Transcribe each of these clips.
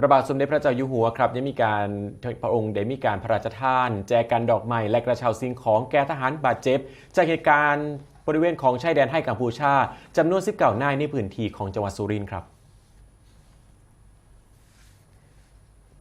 พระบาทสมเด็จพระเจ้าอยู่หัวครับยังมีการพระองค์ได้มีการพระราชทาน แจกันดอกไม้และกระเช้าสิ่งของแก่ทหารบาดเจ็บ จากเหตุการณ์บริเวณของชายแดนให้กัมพูชาจำนวน 19 นายในพื้นที่ของจังหวัดสุรินทร์ครับ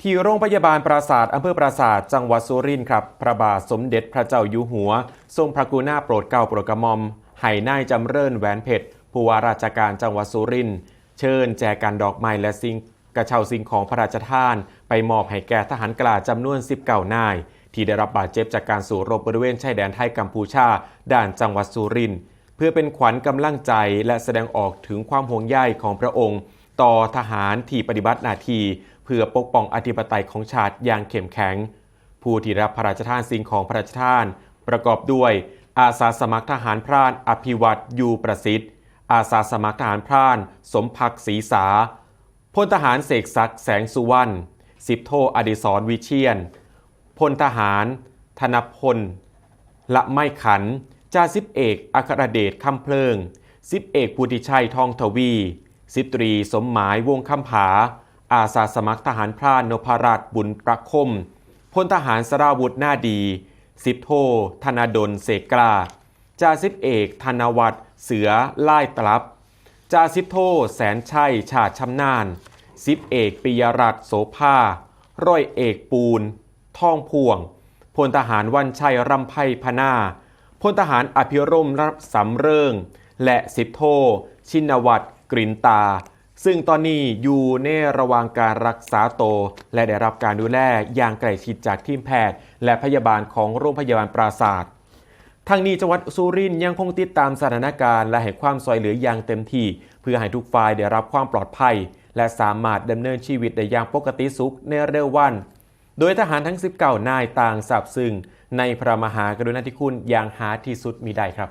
ที่โรงพยาบาลปราศาสาทอำเภอปราศาสาทจังหวัดสุรินทร์ครับ พระบาทสมเด็จพระเจ้าอยู่หัว ทรงพระกรุณาโปรดเกล้าโปรดกระหม่อมให้นายจำเริญแหวนเพชรผู้ว่าราชการจังหวัดสุรินทร์เชิญแจกันดอกไม้และสิ่ง กระเช้าสิ่งของพระราชทาน ไปมอบให้แก่ทหารกล้าจำนวน19นาย ที่ได้รับบาดเจ็บจากการสู้รบบริเวณชายแดนไทยกัมพูชาด้านจังหวัดสุรินทร์เพื่อเป็นขวัญกำลังใจและแสดงออกถึงความห่วงใยของพระองค์ ต่อทหารที่ปฏิบัติหน้าที่เพื่อปกป้องอธิปไตยของชาติอย่างเข้มแข็ง ผู้ที่รับพระราชทานสิ่งของพระราชทาน ประกอบด้วย อาสาสมัครทหารพรานอภิวัตยูประสิทธิ์ อาสาสมัครทหารพราน สมภักดิ์ศรีสา พลทหารเสกศักดิ์แสงสุวรรณสิบโทอดิศรวิเชียน พลทหาร ธนพล ละไม่ขัน จ่าสิบเอกอัครเดชคำเพลิงสิบเอกพุทธิชัยทองทวีสิบตรีสมหมายวงคำผา อาสาสมัครทหารพรานนพรัตน์บุญประคม พลทหารสราวุธหน้าดีสิบโท ธนาดลเสกกล้าจ่าสิบเอก ธนวัฒน์เสือไล่ตลับ จ่าสิบโทแสนชัยชาติชำนาญสิบเอกปิยรัตน์โสภาร้อยเอกปูนท่องพวง พลทหารวันชัยรำไพพนาพลทหารอภิรมรับสำเริง และสิบโท ชินวัตรกรินตา ซึ่งตอนนี้อยู่ในระหว่างการรักษาตัวและได้รับการดูแลอย่างใกล้ชิดจากทีมแพทย์ และพยาบาลของโรงพยาบาลปราศาสตร์ ทางนี้จังหวัดสุรินทร์ยังคงติดตามสถานการณ์และให้ความซอยเหลืออย่างเต็มที่ เพื่อให้ทุกฝ่ายได้รับความปลอดภัย และสามารถดำเนินชีวิตได้อย่างปกติสุขในเร็ววัน โดยทหารทั้ง 19 นายต่างสับซึ้งในพระมหากรุณาธิคุณอย่างหาที่สุดมิได้ครับ